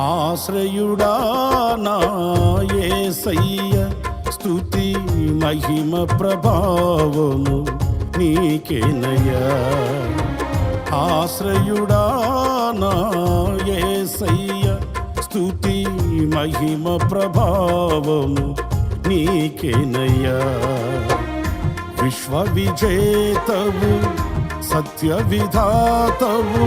ఆశ్రయుడా నా యేసయ్య స్తుతి మహిమ ప్రభావము నీకేనయ్యా ఆశ్రయుడా నా యేసయ్య స్తుతి మహిమ ప్రభావము నీకేనయ్యా విశ్వ విజేతవు సత్య విధాతవు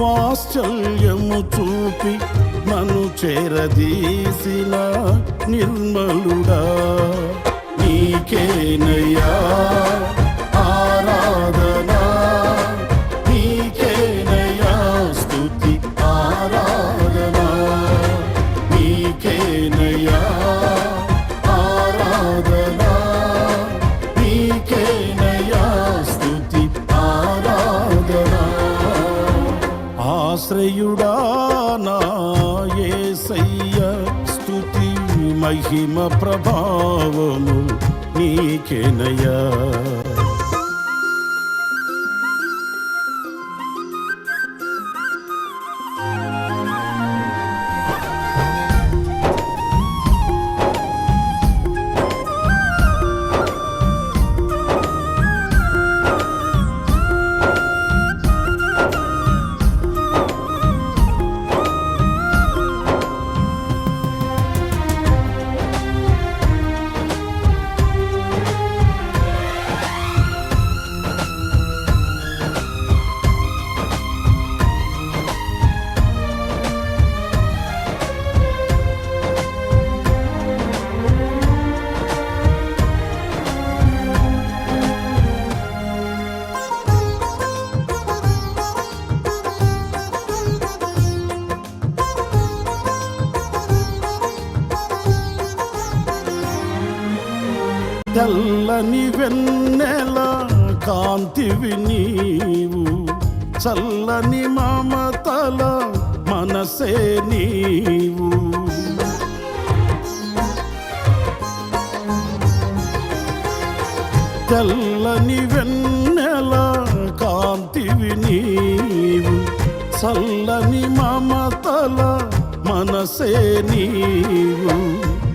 వాత్సల్యము చూపి నన్ను చేరదీసిన నిర్మలుడా. నీకేనయ్యా. ఆశ్రయుడా నా యేసయ్య మహిమ ప్రభావము నీకేనయ్యా. తెల్లని వెన్నెల కాంతివి నీవు. చల్లని మమతల మనసే నీవు. తెల్లని వెన్నెల కాంతివి నీవు. చల్లని మమతల మనసే నీవు.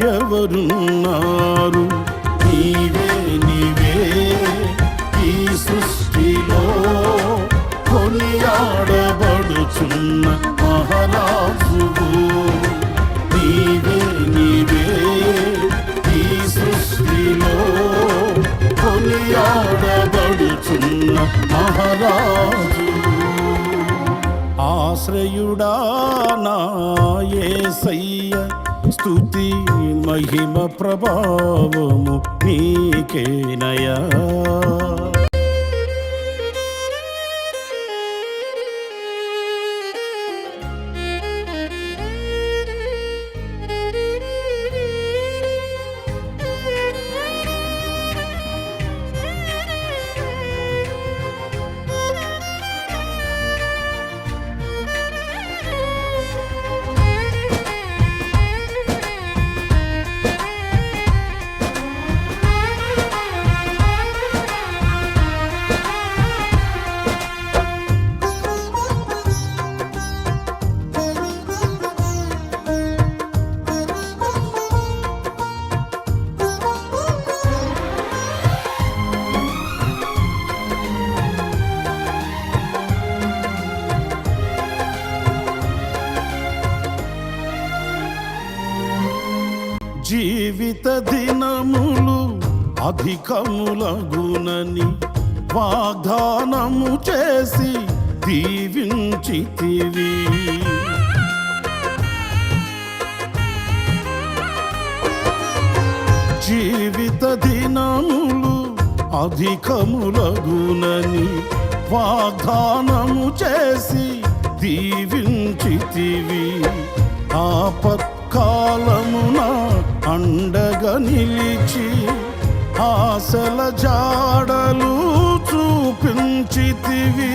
ఎవరున్నారు? నీవే నీవే ఈ సృష్టిలో కొనియాడబడుచున్న మహారాజువు. నీవే నీవే ఈ సృష్టిలో కొనియాడబడుచున్న మహారాజు ఆశ్రయుడా నా సయ్య స్థుతి మహిమ ప్రభావము నీకేనయా జీవిత దినములు అధికములగునని వాగ్దానము చేసి దీవించితివి. జీవిత దినములు అధికములగునని వాగ్దానము చేసి దీవించితివి. ఆపత్కాలమునా ఆశల జాడలు చూపించితివి.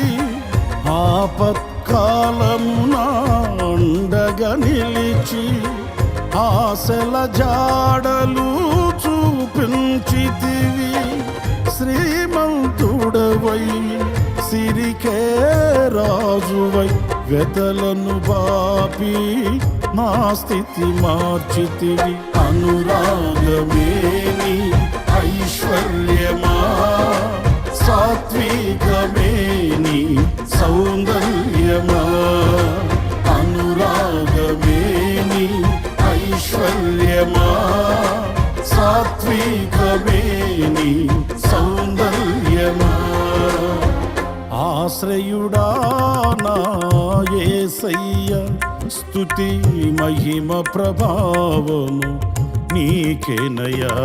ఆపత్కాలం అండగా నిలిచి ఆశల జాడలు చూపించితివి. శ్రీమంతుడవై సిరికే రాజువై వెతలను బాపి నా స్థితి మార్చితివి. అనురాగమేని ఐశ్వర్యమా సాత్వికమేని సౌందర్యమా? అనురాగమేని ఐశ్వర్యమా? సాత్వికమేని సౌందర్యమా? ఆశ్రయుడా నా యేసయ్య స్తుతి మహిమ ప్రభావము నీకేనయా